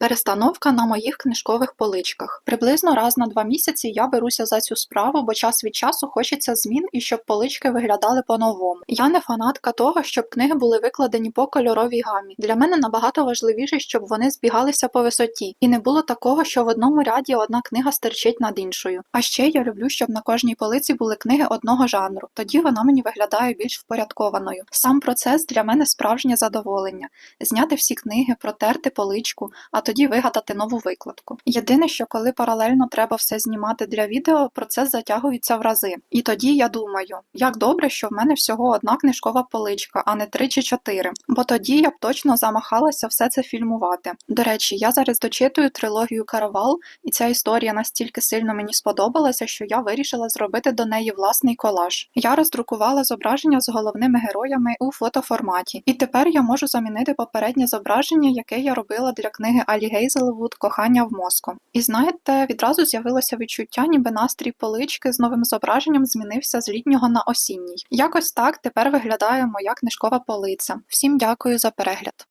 Перестановка на моїх книжкових поличках. Приблизно раз на два місяці я беруся за цю справу, бо час від часу хочеться змін і щоб полички виглядали по-новому. Я не фанатка того, щоб книги були викладені по кольоровій гамі. Для мене набагато важливіше, щоб вони збігалися по висоті, і не було такого, що в одному ряді одна книга стирчить над іншою. А ще я люблю, щоб на кожній полиці були книги одного жанру. Тоді вона мені виглядає більш впорядкованою. Сам процес для мене справжнє задоволення зняти всі книги, протерти поличку, а тоді вигадати нову викладку. Єдине, що коли паралельно треба все знімати для відео, процес затягується в рази. І тоді я думаю, як добре, що в мене всього одна книжкова поличка, а не три чи чотири. Бо тоді я б точно замахалася все це фільмувати. До речі, я зараз дочитую трилогію Каравал, і ця історія настільки сильно мені сподобалася, що я вирішила зробити до неї власний колаж. Я роздрукувала зображення з головними героями у фотоформаті, і тепер я можу замінити попереднє зображення, яке я робила для книги Алі Гейзелвуд Кохання в мозку. І знаєте, відразу з'явилося відчуття, ніби настрій полички з новим зображенням змінився з літнього на осінній. Якось так тепер виглядає моя книжкова полиця. Всім дякую за перегляд.